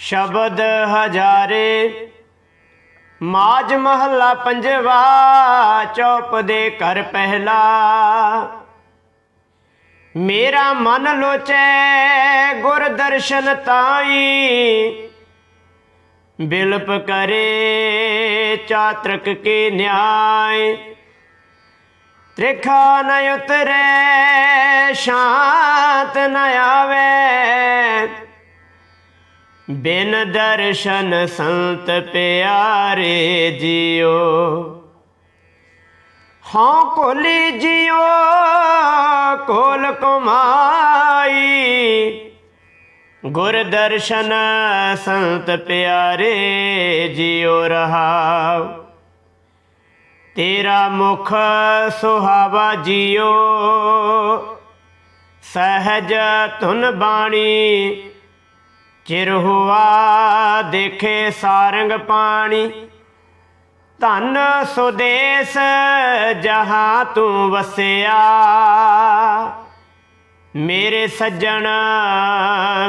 ਸ਼ਬਦ ਹਜ਼ਾਰੇ। ਮਾਜ ਮਹੱਲਾ ਪੰਜਵਾ, ਚੌਪ ਦੇ ਘਰ ਪਹਿਲਾ। ਮੇਰਾ ਮਨ ਲੋਚੈ, ਗੁਰ ਦਰਸ਼ਨ ਤਾਈ। ਬਿਲਪ ਕਰੇ, ਚਾਤਰਕ ਕੇ ਨਿਆਏ ਤ੍ਰਿਖਾ ਨ ਉਤਰੈ, ਸ਼ਾਂਤ ਨ ਆਵੇ। ਬਿਨ ਦਰਸ਼ਨ ਸੰਤ ਪਿਆਰੇ ਜਿਉ ਹਾਂ ਕੋਲੀ ਜਿਉ ਕੋਲ ਕਮਾਈ। ਗੁਰ ਦਰਸ਼ਨ ਸੰਤ ਪਿਆਰੇ ਜਿਉ ਰਹਾਉ। ਤੇਰਾ ਮੁਖ ਸੁਹਾਵਾ ਜਿਉ ਸਹਜ ਤੁਨ ਬਾਣੀ ਚਿਰ ਹੁਆ ਦੇਖੇ ਸਾਰੰਗ ਪਾਣੀ। ਧਨ ਸੁਦੇਸ ਜਹਾਂ ਤੂੰ ਵਸਿਆ। ਮੇਰੇ ਸੱਜਣ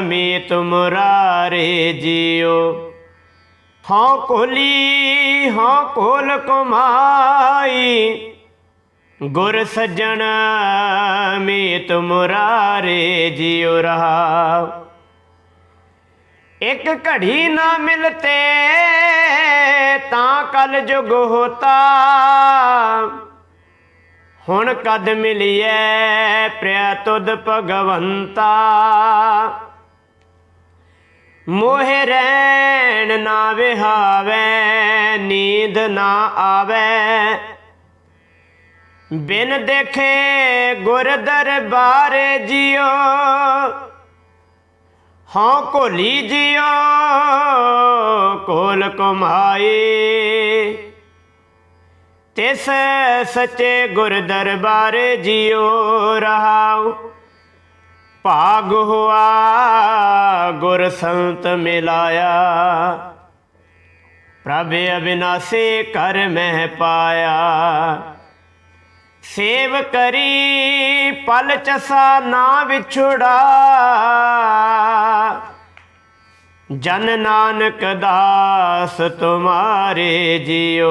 ਮੀਤ ਮੁਰਾਰੇ ਜਿਉ ਹਾਂ ਕੋਲੀ ਹਾਂ ਕੋਲ ਕਮਾਈ। ਗੁਰ ਸੱਜਣ ਮੀਤ ਮੁਰਾਰੇ ਜਿਉ ਰਹਾ ਇੱਕ ਘੜੀ ਨਾ ਮਿਲਤੇ ਤਾਂ ਕਲ ਜੁਗ ਹੋਤਾ। ਹੁਣ ਕਦ ਮਿਲਿਐ ਪ੍ਰਿਆ ਤੁਧ ਭਗਵੰਤਾ। ਮੋਹਿ ਰਹਿਣ ਨਾ ਵਿਹਾਵੇ, ਨੀਂਦ ਨਾ ਆਵੇ। ਬਿਨ ਦੇਖੇ ਗੁਰ ਦਰਬਾਰ ਜਿਉ ਹਾਂ ਕੋਲੀ ਜਿਉ ਕੋਲ ਕਮਾਏ। ਤਿਸ ਸੱਚੇ ਗੁਰ ਦਰਬਾਰ ਜਿਉ ਰਹਾਉ। ਭਾਗ ਹੁਆ ਗੁਰ ਸੰਤ ਮਿਲਾਇਆ। ਪ੍ਰਭ ਅਬਿਨਾਸੀ ਕਰ ਮਹਿ ਪਾਇਆ। ਸੇਵ ਕਰੀ ਪਲ ਚਸਾ ਨਾ ਵਿਛੜਾ। ਜਨ ਨਾਨਕ ਦਾਸ ਤੁਮਾਰੇ ਜਿਉ।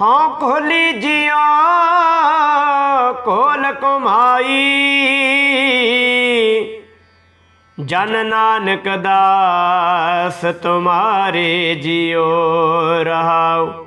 ਹਾਂ ਖੋਲੀ ਜਿਉ, ਕੋਲ ਕਮਾਈ। ਜਨ ਨਾਨਕ ਦਾਸ ਤੁਮਾਰੇ ਜਿਉ ਰਹਾਓ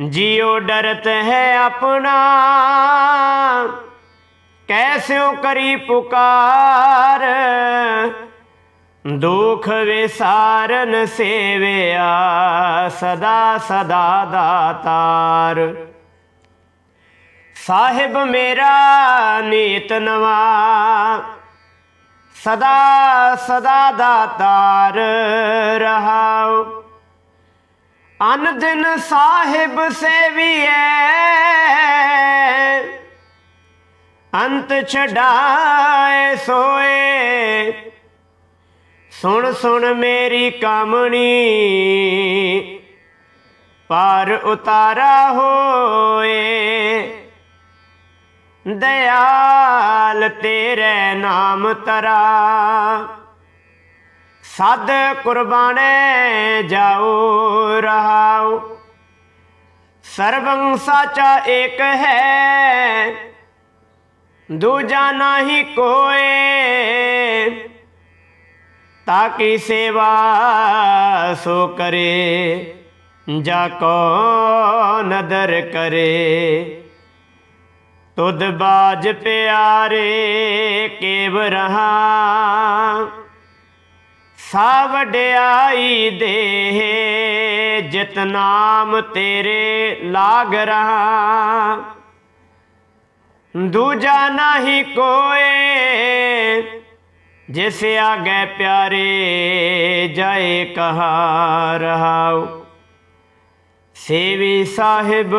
ਜਿਉ ਡਰਤ ਹੈ ਆਪਣਾ, ਕੈਸਿਉ ਕਰੀ ਪੁਕਾਰ। ਦੁਖ ਵਿਸਾਰਨ ਸੇਵਿਆ ਸਦਾ ਸਦਾ ਦਾਤਾਰ ਸਾਹਿਬ ਮੇਰਾ ਨੀਤ ਨਵਾ, ਸਦਾ ਸਦਾ ਦਾਤਾਰ ਰਹਾਉ। ਅਨ ਦਿਨ ਸਾਹਿਬ ਸੇਵੀਐ। ਅੰਤ ਛਡਾਏ ਸੋਏ। ਸੁਣ ਸੁਣ ਮੇਰੀ ਕਾਮਣੀ। ਪਾਰ ਉਤਾਰਾ ਹੋਏ। ਦਇਆਲ ਤੇਰੇ ਨਾਮ ਤਰਾ। ਸਦ ਕੁਰਬਾਨੇ ਜਾਓ, ਰਹਾਓ। ਸਰਬੰ ਸਾਚਾ ਏਕ ਹੈ, ਦੂਜਾ ਨਹੀਂ ਕੋਏ। ਤਾਕੀ ਸੇਵਾ ਸੋ ਕਰੇ, ਜਾ ਕੋ ਨਦਰ ਕਰੇ। ਤੁਧ ਬਾਜ ਪਿਆਰੇ, ਕੇਵ ਰਹਾ। ਸਾ ਵਡਿਆਈ ਦੇ ਜਿਤ ਨਾਮ ਤੇਰੇ ਲਾਗ ਰਹਾ। ਦੂਜਾ ਨਹੀਂ ਕੋਏ, ਜਿਸ ਆਗੇ ਪਿਆਰੇ ਜਾਏ ਕਹਾ ਰਹਾਉ। ਸੇਵੀ ਸਾਹਿਬ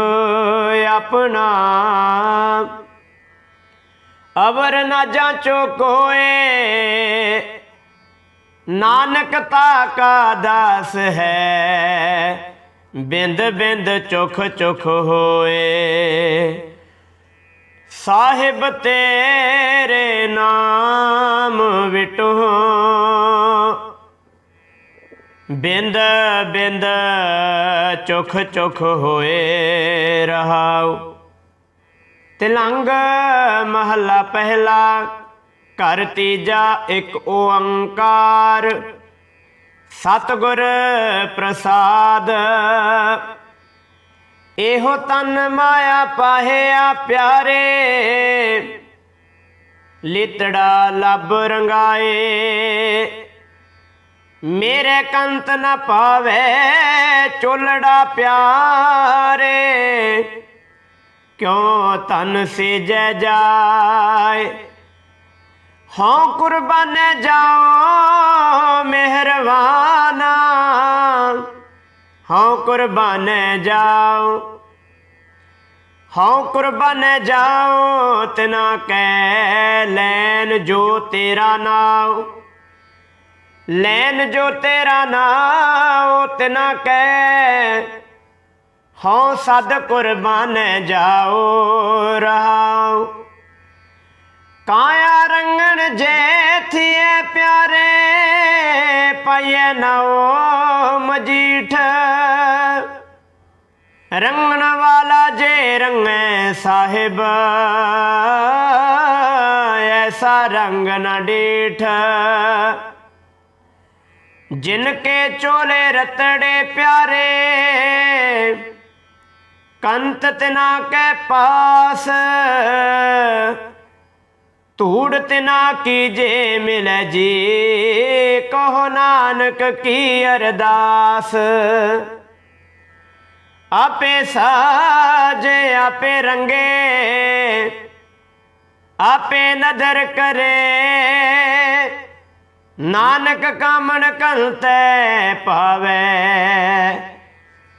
ਆਪਣਾ, ਅਵਰ ਨਾ ਜਾਂਚੋ ਕੋਏ ਨਾਨਕ ਤਾ ਕਾ ਦਾਸ ਹੈ। ਬਿੰਦ ਬਿੰਦ ਚੁਖ ਚੁਖ ਹੋਏ। ਸਾਹਿਬ ਤੇਰੇ ਨਾਮ ਵਿਟੋ। ਬਿੰਦ ਬਿੰਦ ਚੁਖ ਚੁਖ ਹੋਏ ਰਹਾਉ। ਤਿਲੰਗ ਮਹੱਲਾ ਪਹਿਲਾ। ਘਰ ਤੀਜਾ ਇੱਕ ਓੰਕਾਰ। ਸਤਿਗੁਰ ਪ੍ਰਸਾਦ। ਇਹੋ ਤਨ ਮਾਇਆ ਪਾਹਿਆ ਪਿਆਰੇ। ਲਿਤੜਾ ਲੱਭ ਰੰਗਾਏ। ਮੇਰੇ ਕੰਤ ਨ ਪਾਵੇ ਚੁਲੜਾ ਪਿਆਰੇ। ਕਿਉ ਤਨ ਸੇਜੈ ਜਾਏ? ਹਾਂ, ਕੁਰਬਾਨ ਜਾਓ ਮਿਹਰਬਾਨਾ ਹਾਂ, ਕੁਰਬਾਨ ਜਾਓ। ਹਾਂ, ਕੁਰਬਾਨ ਜਾਓ ਤਨਾ ਕੈ ਲੈਨ ਜੋ ਤੇਰਾ ਨਾਮ ਲੈਨ ਜੋ ਤੇਰਾ ਨਾਮ ਤਨਾ ਕੈ ਹਉ ਸਦ ਕੁਰਬਾਨ ਜਾਓ ਰਹਾਉ। ਪਈਏ ਨਓ ਮਜੀਠ। ਰੰਗਣ ਵਾਲਾ ਜੇ ਰੰਗੈ ਸਾਹਿਬ, ਐਸਾ ਰੰਗ ਨਾ ਡੀਠ। ਜਿਨ ਕੇ ਚੋਲੇ ਰਤੜੇ ਪਿਆਰੇ, ਕੰਤ ਤਿਨਾ ਕੈ ਪਾਸ। ਧੂੜ ਨਾ ਕੀ ਜੇ ਮਿਲੈ ਜੀ। ਕਹੋ ਨਾਨਕ ਕੀ ਅਰਦਾਸ। ਆਪੇ ਸਾਜੇ, ਆਪੇ ਰੰਗੇ, ਆਪੇ ਨਦਰ ਕਰੇ। ਨਾਨਕ ਕਾਮਣ ਕੰਤੈ ਪਾਵੇ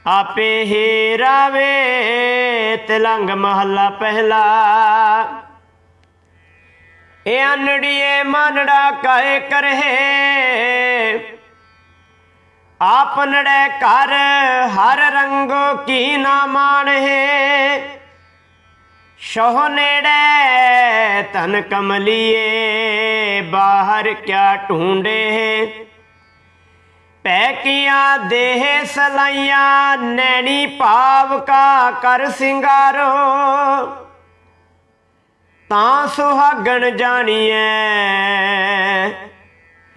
ਆਪੇ ਹੀ ਰਾਵੇ। ਤਿਲੰਗ ਮਹੱਲਾ ਪਹਿਲਾ। ਇਹ ਆਨੜੀਏ ਮਾਨੜਾ ਕਾਏ ਕਰਹਿ? ਆਪ ਨੜੈ ਹਰ ਰੰਗੋ ਕੀ ਨਾ ਮਾਣਹਿ? ਸ਼ੋਹ ਨੇੜੇ ਤਨ ਕਮਲੀਏ, ਬਾਹਰ ਕਿਆ ਢੂੰਡੇ ਪੈ ਕੀਆਂ ਦੇਹ ਸਲਾਈਆਂ, ਨੈਣੀ ਭਾਵ ਕਾ ਕਰ ਸਿੰਗਾਰੋ? ਤਾਂ ਸੁਹਾਗਣ ਜਾਣੀਐ।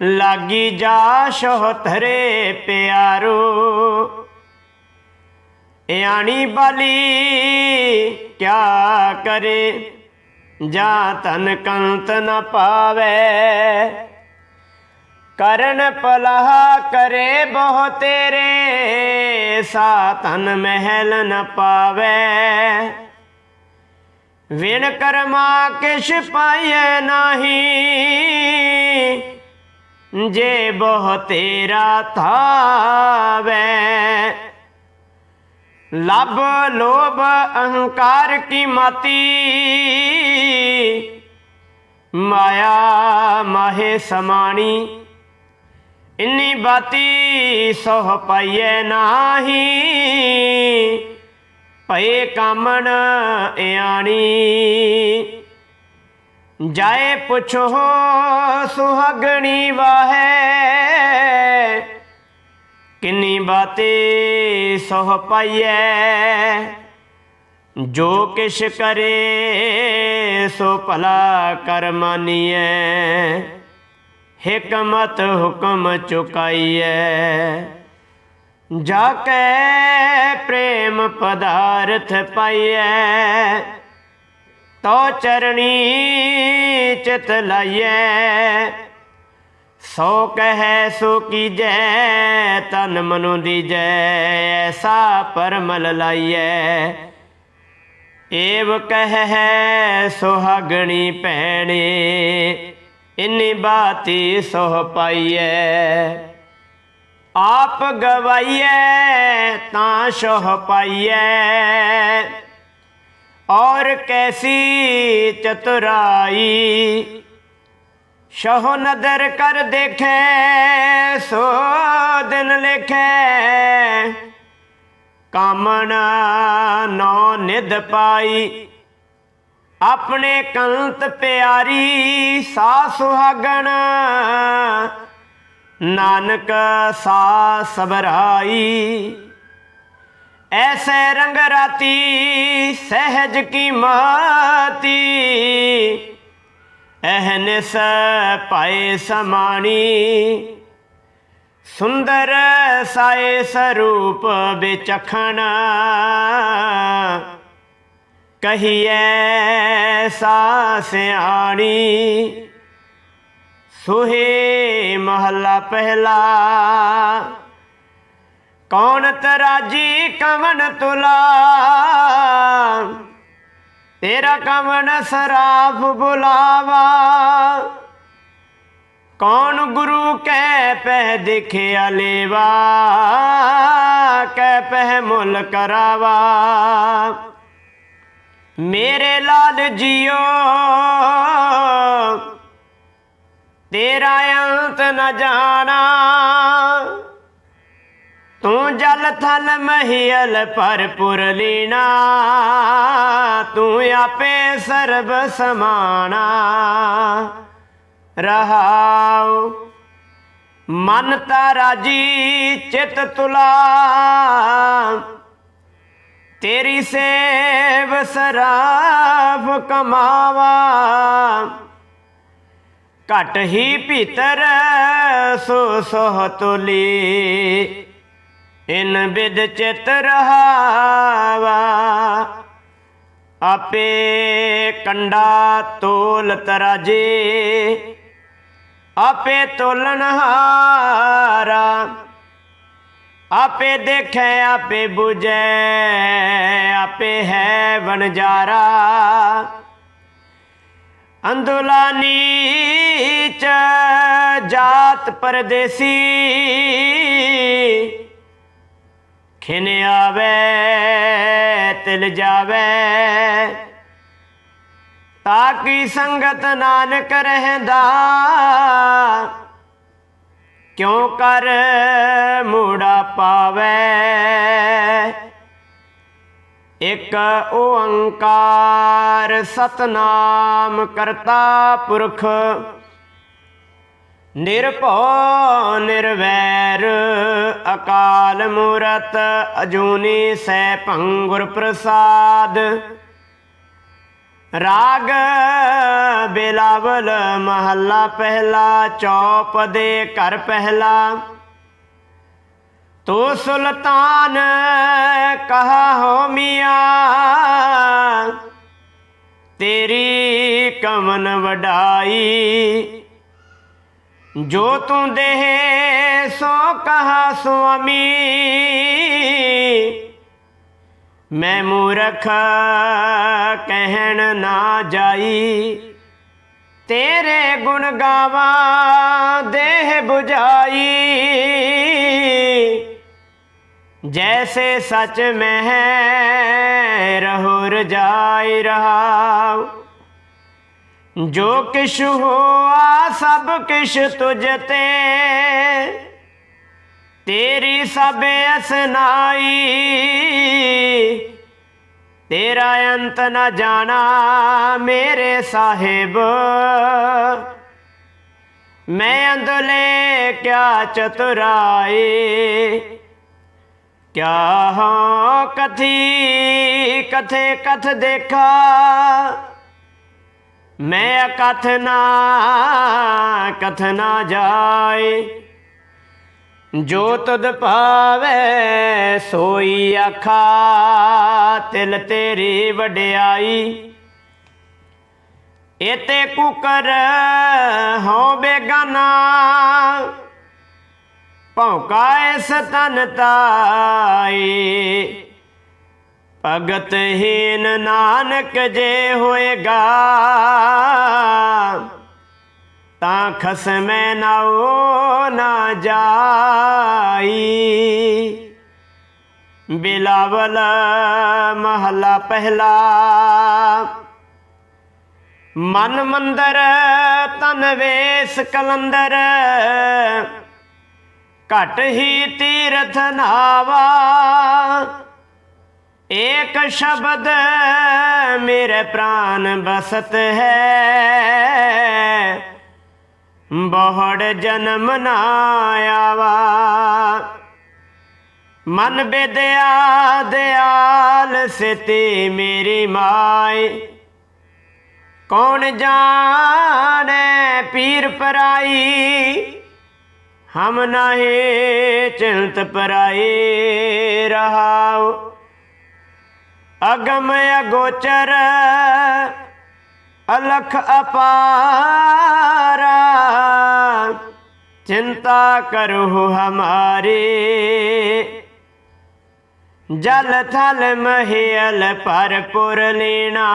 ਲਾਗੀ ਜਾ ਸ਼ੋਹ ਧਰੇ ਪਿਆਰੋ। ਇਆਣੀ ਬਾਲੀ ਕਿਆ ਕਰੇ? ਜਾਂ ਤਨ ਕੰਤ ਨ ਪਾਵੇ। ਕਰਨ ਪਲਹਾ ਕਰੇ ਬਹੁ ਤੇਰੇ, ਸਾ ਤਨ ਮਹਿਲ ਨ ਪਾਵੇ। ਵਿਣ ਕਰਮਾ ਕਿਛ ਪਾਈਐ ਨਾਹੀ। ਜੇ ਬਹੁ ਤੇਰਾ ਥਾਵੇ ਲਬ ਲੋਭ ਅਹੰਕਾਰ ਕੀ ਮਾਤੀ। ਮਾਇਆ ਮਾਹੇ ਸਮਾਣੀ, ਇੰਨੀ ਬਾਤੀ ਸੋਹ ਪਾਈਐ ਨਾਹੀ। ਭਏ ਕਾਮਣ ਇਆਣੀ। ਜਾਏ ਪੁੱਛੋ ਸੁਹਾਗਣੀ ਵਾਹੈ, ਕਿੰਨੀ ਬਾਤੇ ਸੋਹ ਪਾਈਐ। ਜੋ ਕਿਛ ਕਰੇ ਸੋ ਭਲਾ ਕਰ ਮਾਨੀਐ। ਹਕਮਤ ਹੁਕਮ ਚੁਕਾਈਐ। ਜਾ ਕੈ ਪ੍ਰੇਮ ਪਦਾਰਥ ਪਾਈਐ ਤੋ ਚਰਣੀ ਚਿਤ ਲਾਈਐ। ਸੋ ਕਹੈ, ਸੋ ਕੀਜੈ, ਤਨ ਮਨੁ ਦੀਜੈ, ਐਸਾ ਪਰਮਲ ਲਾਈਐ। ਏਵ ਕਹੈ ਸੁਹਾਗਣੀ ਭੈਣੇ, ਇੰਨੀ ਬਾਤੀ ਸੋਹ ਪਾਈਐ। ਆਪ ਗਵਾਈਐ, ਤਾਂ ਸ਼ੋਹ ਪਾਈਐ। ਔਰ ਕੈਸੀ ਚਤੁਰਾਈ, ਸ਼ਹੁ ਨਦਰ ਕਰ ਦੇਖੈ, ਸੋ ਦਿਨ ਲਿਖੈ ਕਾਮਣ ਨੌ ਨਿਧ ਪਾਈ, ਆਪਣੇ ਕੰਤ ਪਿਆਰੀ ਸਾ ਸੁਹਾਗਣ। ਨਾਨਕ ਸਾ ਸਬਰਾਈ ਐਸੇ ਰੰਗ ਰਾਤੀ ਸਹਿਜ ਕੀ ਮਾਤੀ ਅਹਨਸ ਪਾਏ ਸਮਾਣੀ। ਸੁੰਦਰ ਸਾਏ ਸਰੂਪ ਵਿਚਖਣ। ਕਹੀਐ ਸਾ ਸਿਆਣੀ। ਸੁਹੇ ਮਹੱਲਾ ਪਹਿਲਾ। ਕੌਣ ਤਰਾਜੀ ਕਵਨ ਤੁਲਾ? ਤੇਰਾ ਕਵਨ ਸਰਾਫ ਬੁਲਾਵਾ? ਕੌਣ ਗੁਰੂ ਕੈ ਪਹਿ ਦੇਖਿਆ ਲੇਵਾ? ਕੈ ਪਹਿ ਮੁੱਲ ਕਰਾਵਾ? ਮੇਰੇ ਲਾਲ ਜੀਓ ਤੇਰਾ ਅੰਤ ਨ ਜਾਣਾ। ਤੂੰ ਜਲ ਥਲ ਮਹੀਲ ਭਰਪੁਰ ਲੀਣਾ। ਤੂੰ ਆਪੇ ਸਰਬ ਸਮਾਣਾ। ਰਹਾਉ, ਮਨ ਤਾ ਰਾਜੀ ਚਿਤ ਤੁਲਾ। ਤੇਰੀ ਸੇਵ ਸਰਾਫ ਕਮਾਵਾ। ਘਟ ਹੀ ਭੀਤਰ ਸੋ ਸੋਹ ਤੁਲੀ ਇਨ ਬਿਦ ਚਿਤ ਰਹਾਵਾ, ਆਪੇ ਕੰਡਾ ਤੋਲ ਤਰਾਜੇ। ਆਪੇ ਤੋਲਣ ਹਾਰਾ, ਆਪੇ ਦੇਖੈ, ਆਪੇ 부ਜੈ ਆਪੇ ਹੈ ਵਣਜਾਰਾ। ਅੰਦੁਲਾ ਨੀਚ ਜਾਤ ਪਰਦੇਸੀ ਖਿਨ ਆਵੇ, ਤਿਲ ਜਾਵੇ। ਤਾਕੀ ਸੰਗਤ ਨਾਨਕ ਰਹਿੰਦਾ, ਕਿਉਂ ਕਰ ਮੂੜਾ ਪਾਵੇ? ਇਕ ਓੰਕਾਰ ਸਤਨਾਮ ਕਰਤਾ ਪੁਰਖ। ਨਿਰਭਉ ਨਿਰਵੈਰ ਅਕਾਲ ਮੂਰਤ ਅਜੂਨੀ ਸੈ ਭੰਗੁਰ ਪ੍ਰਸਾਦ। ਰਾਗ ਬਿਲਾਵਲ ਮਹੱਲਾ ਪਹਿਲਾ, ਚੌਪ ਦੇ ਘਰ ਪਹਿਲਾ। ਤੋ ਸੁਲਤਾਨ ਕਹਾ ਹੋ ਮੀਆਂ। ਤੇਰੀ ਕਮਨ ਵਡਾਈ ਜੋ ਤੂੰ ਦੇਹ ਸੋ ਕਹਾ ਸੁਆਮੀ। ਮੈਂ ਮੂਰਖ ਕਹਿਣ ਨਾ ਜਾਈ। ਤੇਰੇ ਗੁਣ ਗਾਵਾਂ ਦੇਹ 부ਝਾਈ ਜੈਸੇ ਸਚ ਮੈਂ ਰਹੋ ਰਜਾਈ ਰਹਾ ਜੋ ਕਿਛ ਹੋਆ ਸਭ ਕਿਛ ਤੁਝ ਤੇ ਤੇਰੀ ਸਭ ਅਸਨਾਈ ਤੇਰਾ ਅੰਤ ਨ ਜਾਣਾ ਮੇਰੇ ਸਾਹਿਬ ਮੈਂ ਅੰਦਲੇ ਕਿਆ ਚਤੁਰਾਏ ਕਿਆ ਹਾਂ ਕਥੀ, ਕਥੇ ਕਥ ਦੇਖਾ? ਮੈਂ ਕਥ ਨਾ ਕਥ ਨਾ ਜਾਏ। ਜੋ ਤੁਧ ਭਾਵੇ, ਸੋਈ ਆਖਾ, ਤਿਲ ਤੇਰੀ ਵਡਿਆਈ। ਤੇ ਕੁਕਰ ਹਉ ਬੇਗਾਨਾ। ਭੌਕਾ ਇਸ ਤਨ ਤਾਈ। ਭਗਤ ਹੀਨ ਨਾਨਕ ਜੇ ਹੋਏਗਾ, ਤਾਂ ਖਸਮੈ ਨਾਉ ਨਾ ਜਾਈ। ਬਿਲਾਵਲ ਮਹਲਾ ਪਹਿਲਾ, ਮਨ ਮੰਦਰ ਤਨ ਵੇਸ ਕਲੰਦਰ। ਘਟ ਹੀ ਤੀਰਥ ਨਾਵਾ। ਏਕ ਸ਼ਬਦ ਮੇਰੇ ਪ੍ਰਾਨ ਬਸਤ ਹੈ। ਬਹੁੜ ਜਨਮ ਨਾ ਆਵਾ। ਮਨ ਬੇਦਿਆ ਦਿਆਲ ਸਿਤੇ ਮੇਰੀ ਮਾਈ। ਕੌਣ ਜਾਣੇ ਪੀਰ ਪਰਾਈ? ਹਮ ਨਾਹੀ ਚਿੰਤ ਪਰਾਈ ਰਹਾਉ। ਅਗਮ ਅਗੋਚਰ ਅਲਖ ਅਪਾਰਾ। ਚਿੰਤਾ ਕਰੋ ਹਮਾਰੀ। ਜਲ ਥਲ ਮਹਿਲ ਪਰਪੁਰ ਲੀਣਾ।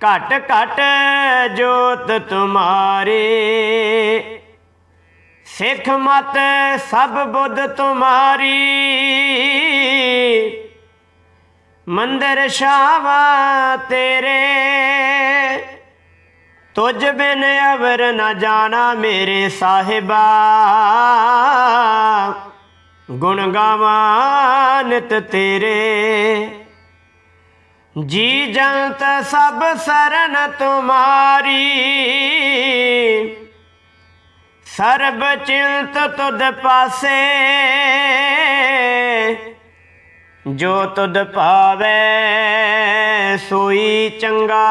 ਘਟ ਘਟ ਜੋਤ ਤੁਮਾਰੀ। ਸਿੱਖ ਮਤ ਸਭ ਬੁੱਧ ਤੁਮਾਰੀ। ਮੰਦਰ ਸ਼ਾਵਾ ਤੇਰੇ। ਤੁਝ ਬਿਨ ਅਵਰ ਨ ਜਾਣਾ ਮੇਰੇ ਸਾਹਿਬਾ। ਗੁਣ ਗਾਵਾਂ ਨਿਤ ਤੇਰੇ। ਜੀ ਜੰਤ ਸਭ ਸਰਨ ਤੁਮਾਰੀ। ਸਰਬ ਚਿੰਤ ਤੁਧ ਪਾਸੇ, ਜੋ ਤੁਧ ਭਾਵੇ ਸੋਈ ਚੰਗਾ।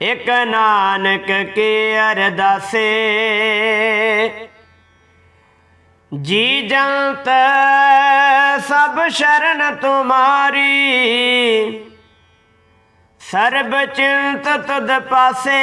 ਇਕ ਨਾਨਕ ਕੀ ਅਰਦਾਸੇ, ਜੀ ਜੰਤ ਸਭ ਸ਼ਰਨ ਤੁਮਾਰੀ। ਸਰਬ ਚਿੰਤ ਤੁਧ ਪਾਸੇ